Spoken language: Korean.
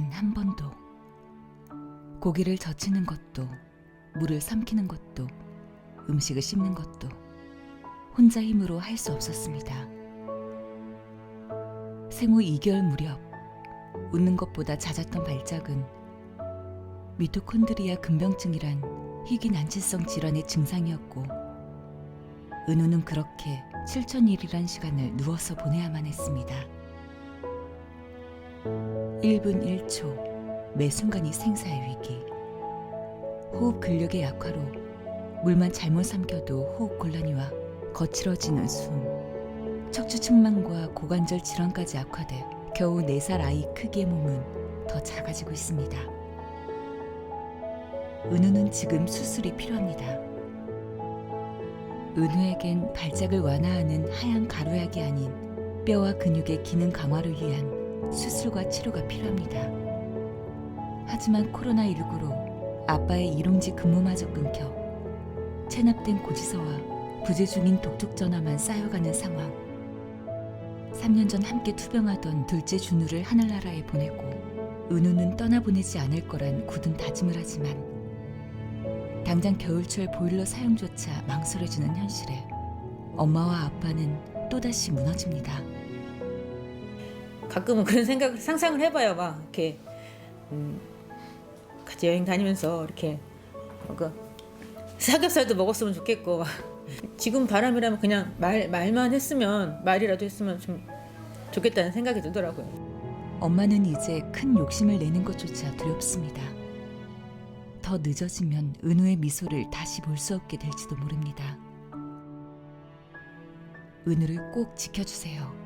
단 한 번도 고기를 젖히는 것도 물을 삼키는 것도 음식을 씹는 것도 혼자 힘으로 할 수 없었습니다. 생후 2개월 무렵 웃는 것보다 잦았던 발작은 미토콘드리아 근병증이란 희귀 난치성 질환의 증상이었고 은우는 그렇게 7천일이란 시간을 누워서 보내야만 했습니다. 1분 1초 매 순간이 생사의 위기. 호흡 근력의 약화로 물만 잘못 삼켜도 호흡 곤란이와 거칠어지는 숨. 척추 측만과 고관절 질환까지 악화돼 겨우 4살 아이 크기의 몸은 더 작아지고 있습니다. 은우는 지금 수술이 필요합니다. 은우에겐 발작을 완화하는 하얀 가루약이 아닌 뼈와 근육의 기능 강화를 위한 수술과 치료가 필요합니다. 하지만 코로나19로 아빠의 일용직 근무마저 끊겨 체납된 고지서와 부재 중인 독촉 전화만 쌓여가는 상황. 3년 전 함께 투병하던 둘째 준우를 하늘나라에 보내고 은우는 떠나보내지 않을 거란 굳은 다짐을 하지만 당장 겨울철 보일러 사용조차 망설여지는 현실에 엄마와 아빠는 또다시 무너집니다. 가끔은 그런 생각을 상상을 해봐요. 막 이렇게 음, 같이 여행 다니면서 이렇게 뭔가 삼겹살도 먹었으면 좋겠고 막. 지금 바람이라면 그냥 말 말만 했으면 말이라도 했으면 좀 좋겠다는 생각이 들더라고요. 엄마는 이제 큰 욕심을 내는 것조차 두렵습니다. 더 늦어지면 은우의 미소를 다시 볼 수 없게 될지도 모릅니다. 은우를 꼭 지켜주세요.